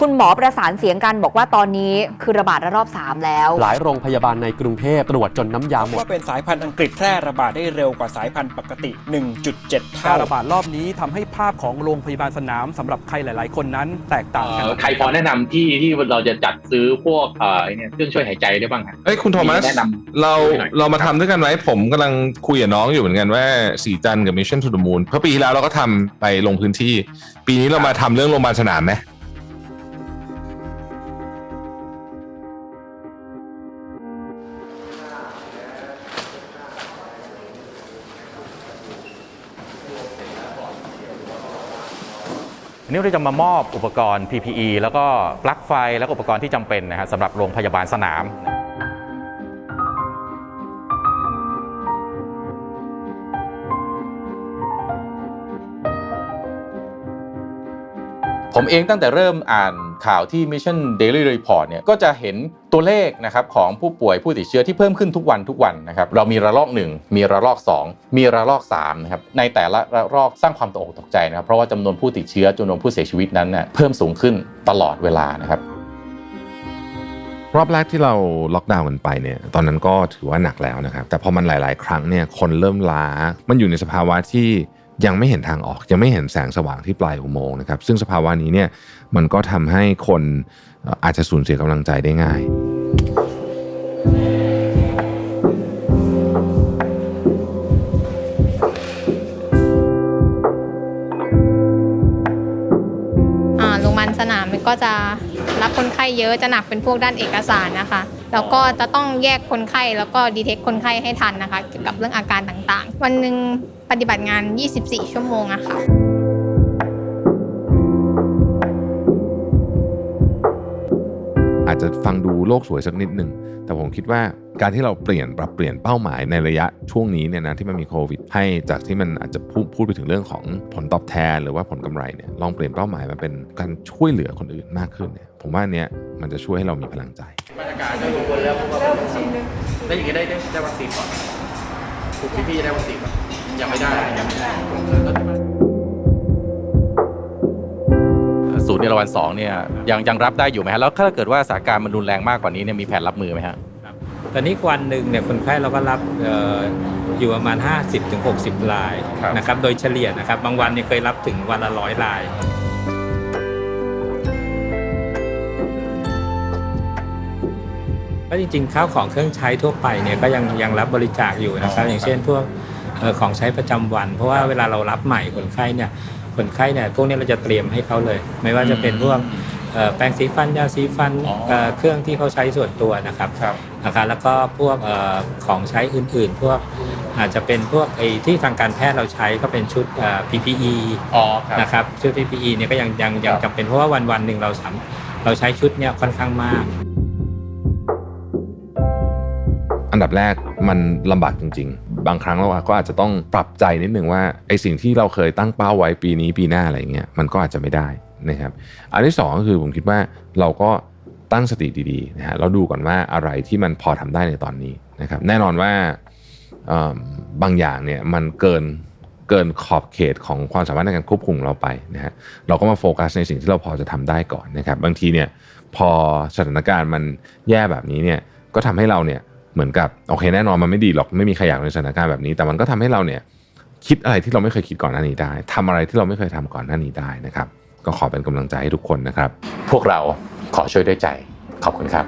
คุณหมอประสานเสียงกันบอกว่าตอนนี้คือระบาดระลอก3 แล้ว หลายโรงพยาบาลในกรุงเทพตรวจจนน้ำยาหมด ว่าเป็นสายพันธุ์อังกฤษแพร่ระบาดได้เร็วกว่าสายพันธุ์ปกติ 1.7 กาเท่ารระบาดรอบนี้ทำให้ภาพของโรงพยาบาลสนามสำหรับใครหลาย ๆ คนนั้นแตกต่างกันเอ่อใครพอแนะนำที่ที่เราจะจัดซื้อพวกเอ่อไอ้เนี่ยเครื่องช่วยหายใจได้บ้างฮะเอ้ยคุณโทมัส แนะนำ เราให้หน่อย เรามาทำด้วยกันไหมผมกำลังคุยกับน้องอยู่เหมือนกันว่าสีจันทร์กับ Mission to the Moon เพราะปีที่แล้วเราก็ทำไปลงพื้นที่ ปีนี้เรามาทำเรื่องโรงพยาบาลสนามไหม วันนี้เราจะมามอบอุปกรณ์ PPE แล้วก็ปลั๊กไฟ แล้วก็อุปกรณ์ที่จำเป็นนะฮะสำหรับโรงพยาบาลสนาม ผมเองตั้งแต่เริ่มอ่านข่าวที่ Mission Daily Report เนี่ยก็จะเห็นตัวเลขนะครับของผู้ป่วยผู้ติดเชื้อที่เพิ่มขึ้นทุกวันทุกวันนะครับเรามีระลอก 1 มีระลอก 2 มีระลอก3นะครับในแต่ละระลอกสร้างความตกอกตกใจนะครับเพราะว่าจำนวนผู้ติดเชื้อจำนวนผู้เสียชีวิตนั้นเน่ยเพิ่มสูงขึ้นตลอดเวลานะครับรอบแรกที่เราล็อกดาวน์กันไปเนี่ยตอนนั้นก็ถือว่าหนักแล้วนะครับแต่พอมันหลาย ๆ ครั้งเนี่ยคนเริ่มล้ามันอยู่ในสภาวะที่ ยังไม่เห็นทางออก ยังไม่เห็นแสงสว่างที่ปลายอุโมงค์นะครับ ซึ่งสภาวะนี้เนี่ยมันก็ทำให้คนอาจจะสูญเสียกำลังใจได้ง่ายอ่าโรงพยาบาลสนามมันก็จะ รับคนไข้เยอะจะหนักเป็นพวกด้านเอกสารนะคะ แล้วก็จะต้องแยกคนไข้แล้วก็ดีเทคคนไข้ให้ทันนะคะเกี่ยวกับเรื่องอาการต่างๆ วันหนึ่งปฏิบัติงาน 24 ชั่วโมงอะค่ะอาจจะฟังดูโลกสวยสักนิดหนึ่ง แต่ผมคิดว่า การที่เราเปลี่ยนปรับเปลี่ยนเป้าหมายในระยะช่วงนี้เนี่ยนะที่มันมีโควิด ให้จากที่มันอาจจะพูดพูดไปถึงเรื่องของผลตอบแทน หรือว่าผลกำไรเนี่ยลองเปลี่ยนเป้าหมายมาเป็นการช่วยเหลือคนอื่นมากขึ้นเนี่ยผมว่าอันเนี้ยมันจะช่วยให้เรามีพลังใจมาตรการเริ่มกังวลแล้วเพราะว่าได้อย่างนี้ได้ได้ได้วัคซีนก่อนคุณพี่พี่ๆได้วัคซีนก่อนยังไม่ได้ยังไม่ได้ศูนย์เอราวันสองเนี่ยยังยังรับได้อยู่ไหมฮะแล้วถ้าเกิดว่าสถานการณ์มันรุนแรงมากกว่านี้เนี่ยมีแผนรับมือไหมฮะ ตอนนี้วันหนึ่งเนี่ยคนไข้เราก็รับเอ่ออยู่ประมาณ 50-60 รายครับนะครับโดยเฉลี่ยนะครับบางวันเนี่ยเคยรับถึงวันละร้อยรายก็จริงๆข้าวของเครื่องใช้ทั่วไปเนี่ยก็ยังยังรับบริจาคอยู่นะครับอย่างเช่นพวกเอ่อของใช้ประจำวัน เพราะว่าเวลาเรารับใหม่คนไข้เนี่ยคนไข้เนี่ยพวกนี้เราจะเตรียมให้เขาเลย ไม่ว่าจะเป็นพวกเอ่อ แปรงสีฟันยาสีฟันอ๋อเอ่อเครื่องที่เขาใช้ส่วนตัวนะครับครับนะครับแล้วก็พวกเอ่อของใช้อื่นๆ พวกอาจจะเป็นพวกไอ้ที่ทางการแพทย์เราใช้ก็เป็นชุดเอ่อ PPE อ๋อครับนะครับชุด PPE เนี่ยก็ยังยังยังจำเป็นเพราะว่าวันวันๆหนึ่งเราสามเราใช้ชุดเนี่ยค่อนข้างมาก อันดับแรกมันลำบากจริง ๆ บางครั้งเราก็อาจจะต้องปรับใจนิดหนึ่งว่าไอสิ่งที่เราเคยตั้งเป้าไว้ปีนี้ปีหน้าอะไรเงี้ยมันก็อาจจะไม่ได้นะครับ อันที่สองก็คือผมคิดว่าเราก็ตั้งสติดีๆนะฮะเราดูก่อนว่าอะไรที่มันพอทำได้ในตอนนี้นะครับ แน่นอนว่าบางอย่างเนี่ยมันเกินเกินขอบเขตของความสามารถในการควบคุมเราไปนะฮะเราก็มาโฟกัสในสิ่งที่เราพอจะทำได้ก่อนนะครับ บางทีเนี่ยพอสถานการณ์มันแย่แบบนี้เนี่ยก็ทำให้เราเนี่ย เหมือนกับโอเคแน่นอนมันไม่ดีหรอกไม่มีใครอยากในสถานการณ์แบบนี้ แต่มันก็ทำให้เราเนี่ยคิดอะไรที่เราไม่เคยคิดก่อนหน้านี้ได้ทำอะไรที่เราไม่เคยทำก่อนหน้านี้ได้นะครับ ก็ขอเป็นกำลังใจให้ทุกคนนะครับ พวกเราขอช่วยด้วยใจขอบคุณครับ